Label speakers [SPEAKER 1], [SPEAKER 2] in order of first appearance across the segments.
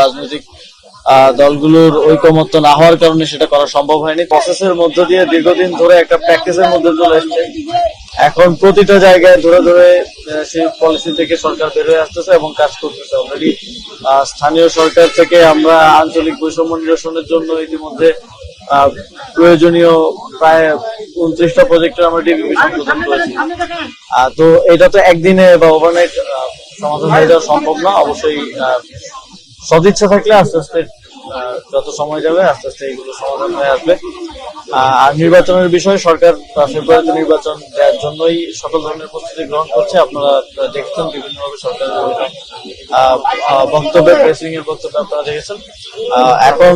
[SPEAKER 1] রাজনৈতিক দলগুলোর ঐকমত্য না হওয়ার কারণে সেটা করা সম্ভব হয়নি। প্রসেসের মধ্য দিয়ে দীর্ঘদিন ধরে একটা প্র্যাকটিসের মধ্যে চলে এসছে। এখন প্রতিটা জায়গায় ধরে ধরে সেই পলিসি থেকে সরকার বের হয়ে আসতেছে এবং কাজ করতেছে অলরেডি স্থানীয় সরকার থেকে আমরা আঞ্চলিক বৈষম্য নিরসনের জন্য ইতিমধ্যে প্রয়োজনীয় প্রায় উনত্রিশটা প্রজেক্টের আমরা ডিভিশন প্রদান করেছি। তো এটা তো একদিনে বা ওভারনাইট সমাধান হয়ে যাওয়া সম্ভব না। অবশ্যই সদিচ্ছা থাকলে আস্তে আস্তে যত সময় যাবে আস্তে আস্তে এগুলো সমাধান হয়ে আসবে। আর নির্বাচনের বিষয়ে সরকার ফেব্রুয়ারিতে নির্বাচন দেওয়ার জন্যই সকল ধরনের প্রস্তুতি গ্রহণ করছে। আপনারা দেখছেন বিভিন্নভাবে সরকারের বক্তব্য প্রেসিং এর বক্তব্য আপনারা দেখেছেন। এখন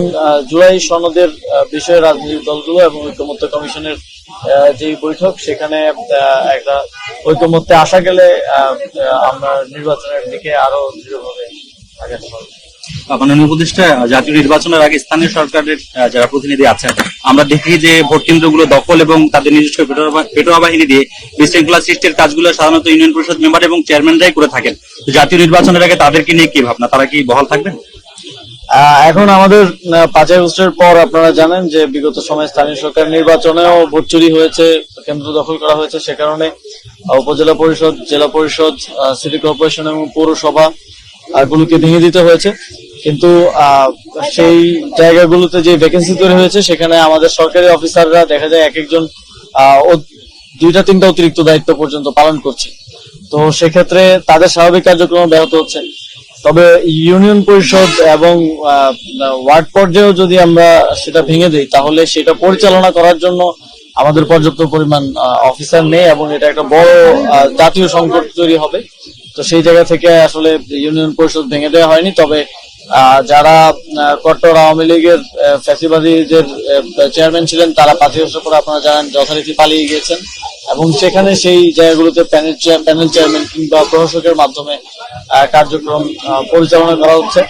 [SPEAKER 1] জুলাই সনদের বিষয়ে রাজনৈতিক দলগুলো এবং ঐক্যমত্য কমিশনের যে বৈঠক, সেখানে একটা ঐক্যমত্যে আসা গেলে আমরা নির্বাচনের দিকে আরও দৃঢ়ভাবে আগাতে পারব।
[SPEAKER 2] মাননীয় উপদেষ্টা, জাতীয় নির্বাচনের আগে স্থানীয় সরকারের যারা প্রতিনিধি আছেন, আমরা দেখি যে ভোট কেন্দ্রগুলো দখল এবং তাদের নিজস্ব পেটোয়া বাহিনী দিয়ে বিশৃঙ্খলা সৃষ্টির কাজগুলো সাধারণত ইউনিয়ন পরিষদ মেম্বার এবং চেয়ারম্যানরাই করে থাকেন। জাতীয় নির্বাচনের আগে তাদেরকে নিয়ে কি ভাবনা? তারা কি বহাল থাকবেন?
[SPEAKER 1] এখন আমাদের পাঁচই আগস্টের পর আপনারা জানেন যে বিগত সময়ে স্থানীয় সরকার নির্বাচনেও ভোট চুরি হয়েছে, কেন্দ্র দখল করা হয়েছে। সে কারণে উপজেলা পরিষদ, জেলা পরিষদ সিটি কর্পোরেশন এবং পৌরসভা গুলোকে ভেঙে দিতে হয়েছে। কিন্তু সেই জায়গাগুলোতে যে ভ্যাকেন্সি তৈরি হয়েছে, সেখানে আমাদের সরকারি অফিসাররা দেখা যায় এক একজন দুইটা, তিনটা অতিরিক্ত দায়িত্ব পর্যন্ত পালন করছে। তো সেক্ষেত্রে তাদের স্বাভাবিক কার্যক্রম ব্যাহত হচ্ছে। তবে ইউনিয়ন পরিষদ এবং ওয়ার্ড পর্যায়েও যদি আমরা সেটা ভেঙে দিই, তাহলে সেটা পরিচালনা করার জন্য আমাদের পর্যাপ্ত পরিমাণ অফিসার নেই এবং এটা একটা বড় জাতীয় সংকট তৈরি হবে। তো সেই জায়গা থেকে আসলে ইউনিয়ন পরিষদ ভেঙে দেওয়া হয়নি, তবে যারা কট্টর আওয়ামী লীগের ফ্যাসিবাদী যে চেয়ারম্যান ছিলেন, তারা পাঁচই বছর পরে আপনারা জানেন যথারীতি পালিয়ে গিয়েছেন। এবং সেখানে সেই জায়গাগুলোতে প্যানেল প্যানেল চেয়ারম্যান কিংবা প্রশাসকের মাধ্যমে কার্যক্রম পরিচালনা করা হচ্ছে।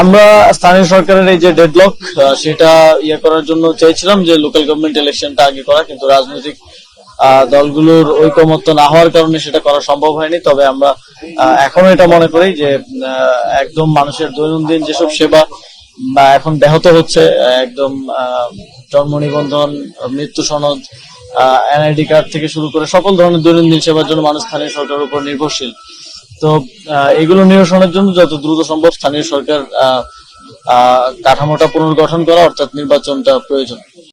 [SPEAKER 1] আমরা স্থানীয় সরকারের এই যে ডেডলক সেটা ইয়ে করার জন্য চেয়েছিলাম যে লোকাল গভর্নমেন্ট ইলেকশনটা আগে করা, কিন্তু রাজনৈতিক দলগুলোর ঐকমত্য না হওয়ার কারণে সেটা করা সম্ভব হয়নি। তবে আমরা এখনও এটা মনে করি যে একদম মানুষের দৈনন্দিন যেসব সেবা, বা এখন ব্যাহত হচ্ছে একদম জন্ম নিবন্ধন, মৃত্যু সনদ এনআইডি কার্ড থেকে শুরু করে সকল ধরনের দৈনন্দিন সেবার জন্য মানুষ স্থানীয় সরকারের উপর নির্ভরশীল। তো এগুলো নিরসনের জন্য যত দ্রুত সম্ভব স্থানীয় সরকার কাঠামোটা পুনর্গঠন করা, অর্থাৎ নির্বাচনটা প্রয়োজন।